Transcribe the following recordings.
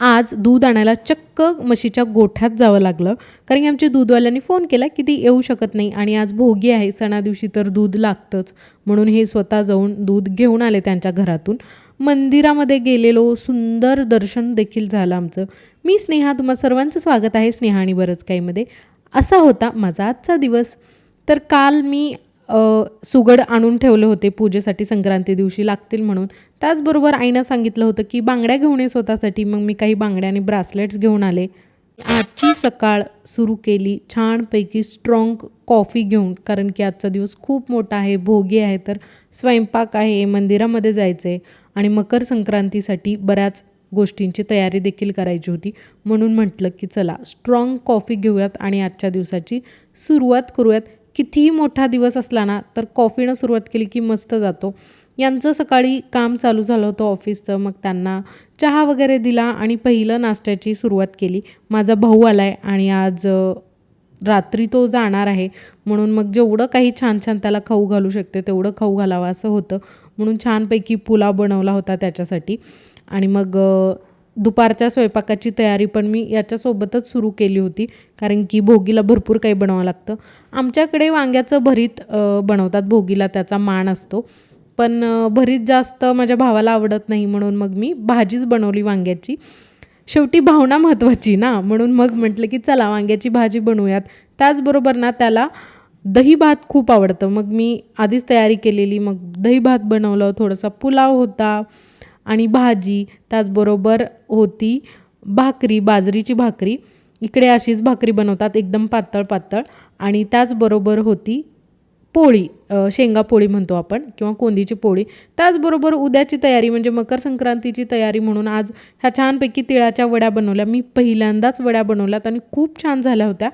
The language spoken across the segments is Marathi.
आज दूध आणायला चक्क म्हशीच्या गोठ्यात जावं लागलं. कारण की आमच्या दूधवाल्यांनी फोन केला की ती येऊ शकत नाही आणि आज भोगी आहे. सणादिवशी तर दूध लागतंच. म्हणून हे स्वतः जाऊन दूध घेऊन आले त्यांच्या घरातून. मंदिरामध्ये गेलेलो सुंदर दर्शन देखील झालं आमचं. मी स्नेहा तुम्हा सर्वांचं स्वागत आहे स्नेहा आणि बरंच काहीमध्ये असा होता माझा आजचा दिवस. तर काल मी सुगड आणून ठेवले होते पूजेसाठी संक्रांती दिवशी लागतील म्हणून. त्याचबरोबर आईनं सांगितलं होतं की बांगड्या घेऊन ये स्वतःसाठी. मग मी काही बांगड्या आणि ब्रासलेट्स घेऊन आले. आजची सकाळ सुरू केली छानपैकी स्ट्रॉंग कॉफी घेऊन. कारण की आजचा दिवस खूप मोठा आहे भोगी आहे तर स्वयंपाक आहे मंदिरामध्ये जायचं आहे आणि मकर संक्रांतीसाठी बऱ्याच गोष्टींची तयारी देखील करायची होती. म्हणून म्हटलं की चला स्ट्रॉंग कॉफी घेऊयात आणि आजच्या दिवसाची सुरुवात करूयात. कितीही मोठा दिवस असला ना तर कॉफीनं सुरुवात केली की मस्त जातो. यांचं सकाळी काम चालू झालं होतं ऑफिसचं. मग त्यांना चहा वगैरे दिला आणि पहिलं नाश्त्याची सुरुवात केली. माझा भाऊ आला आहे आणि आज रात्री तो जाणार आहे. म्हणून मग जेवढं काही छान छान त्याला खाऊ घालू शकते तेवढं खाऊ घालावं असं होतं. म्हणून छानपैकी पुलाव बनवला होता त्याच्यासाठी. आणि मग दुपारच्या स्वयंपाकाची तयारी पण मी याच्यासोबतच सुरू केली होती. कारण की भोगीला भरपूर काही बनवावं लागतं. आमच्याकडे वांग्याचं भरीत बनवतात. भोगीला त्याचा मान असतो. पण भरीत जास्त माझ्या भावाला आवडत नाही म्हणून मग मी भाजीच बनवली वांग्याची. शेवटी भावना महत्त्वाची ना म्हणून मग म्हटलं की चला वांग्याची भाजी बनवूयात. त्याचबरोबर ना त्याला दही भात खूप आवडतं. मग मी आधीच तयारी केलेली मग दही भात बनवलं थोडासा पुलाव होता आणि भाजी. त्याचबरोबर होती भाकरी बाजरीची भाकरी. इकडे अशीच भाकरी बनवतात एकदम पातळ पातळ आणि त्याचबरोबर होती पोळी शेंगा पोळी म्हणतो आपण किंवा कोंदीची पोळी. त्याचबरोबर उद्याची तयारी म्हणजे मकर संक्रांतीची तयारी म्हणून आज ह्या छानपैकी तिळाच्या वड्या बनवल्या. मी पहिल्यांदाच वड्या बनवल्यात आणि खूप छान झाल्या होत्या.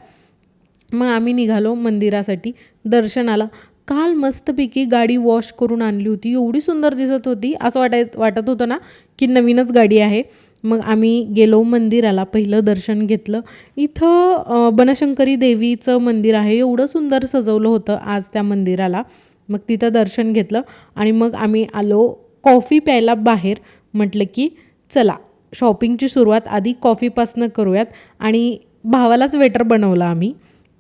मग आम्ही निघालो मंदिरासाठी दर्शनाला. काल मस्तपैकी गाडी वॉश करून आणली होती. एवढी सुंदर दिसत होती असं वाटाय वाटत होतं ना की नवीनच गाडी आहे. मग आम्ही गेलो मंदिराला पहिलं दर्शन घेतलं. इथं बनशंकरी देवीचं मंदिर आहे. एवढं सुंदर सजवलं होतं आज त्या मंदिराला. मग तिथं दर्शन घेतलं आणि मग आम्ही आलो कॉफी प्यायला बाहेर. म्हटलं की चला शॉपिंगची सुरुवात आधी कॉफीपासनं करूयात. आणि भावालाच वेटर बनवलं आम्ही.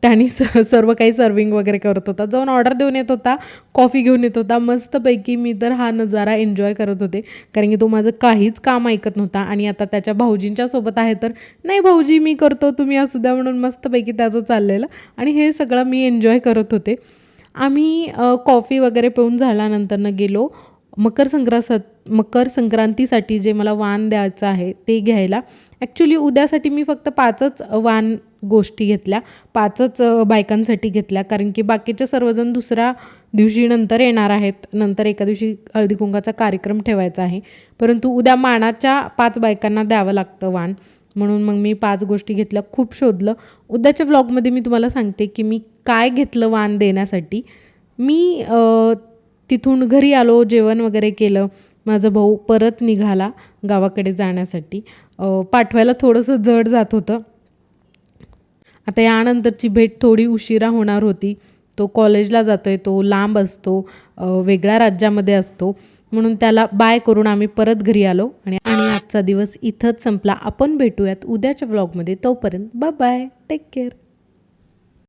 त्यांनी स सर्व काही सर्विंग वगैरे करत होता. जाऊन ऑर्डर देऊन येत होता कॉफी घेऊन येत होता. मस्तपैकी मी तर हा नजारा एन्जॉय करत होते. कारण की तो माझं काहीच काम ऐकत नव्हता आणि आता त्याच्या भाऊजींच्या सोबत आहे तर नाही भाऊजी मी करतो तुम्ही असू द्या म्हणून मस्तपैकी त्याचं चाललेलं. आणि हे सगळं मी एन्जॉय करत होते. आम्ही कॉफी वगैरे पिऊन झाल्यानंतरनं गेलो. मकर संक्रांत मकर संक्रांतीसाठी जे मला वाण द्यायचं आहे ते घ्यायला. ॲक्च्युली उद्यासाठी मी फक्त पाचच वाण गोष्टी घेतल्या पाचच बायकांसाठी घेतल्या. कारण की बाकीचे सर्वजण दुसऱ्या दिवशी नंतर येणार आहेत. नंतर एका दिवशी हळदी कुंकाचा कार्यक्रम ठेवायचा आहे. परंतु उद्या मानाच्या पाच बायकांना द्यावं लागतं वाण. म्हणून मग मी पाच गोष्टी घेतल्या खूप शोधलं. उद्याच्या व्लॉगमध्ये मी तुम्हाला सांगते की मी काय घेतलं वाण देण्यासाठी. मी तिथून घरी आलो जेवण वगैरे केलं. माझा भाऊ परत निघाला गावाकडे जाण्यासाठी. पाठवायला थोडंसं जड जात होतं. आता यानंतरची भेट थोडी उशिरा होणार होती. तो कॉलेजला जातो आहे तो लांब असतो वेगळ्या राज्यामध्ये असतो. म्हणून त्याला बाय करून आम्ही परत घरी आलो आणि आणि आजचा दिवस इथंच संपला. आपण भेटूयात उद्याच्या व्लॉगमध्ये तोपर्यंत बाय बाय टेक केअर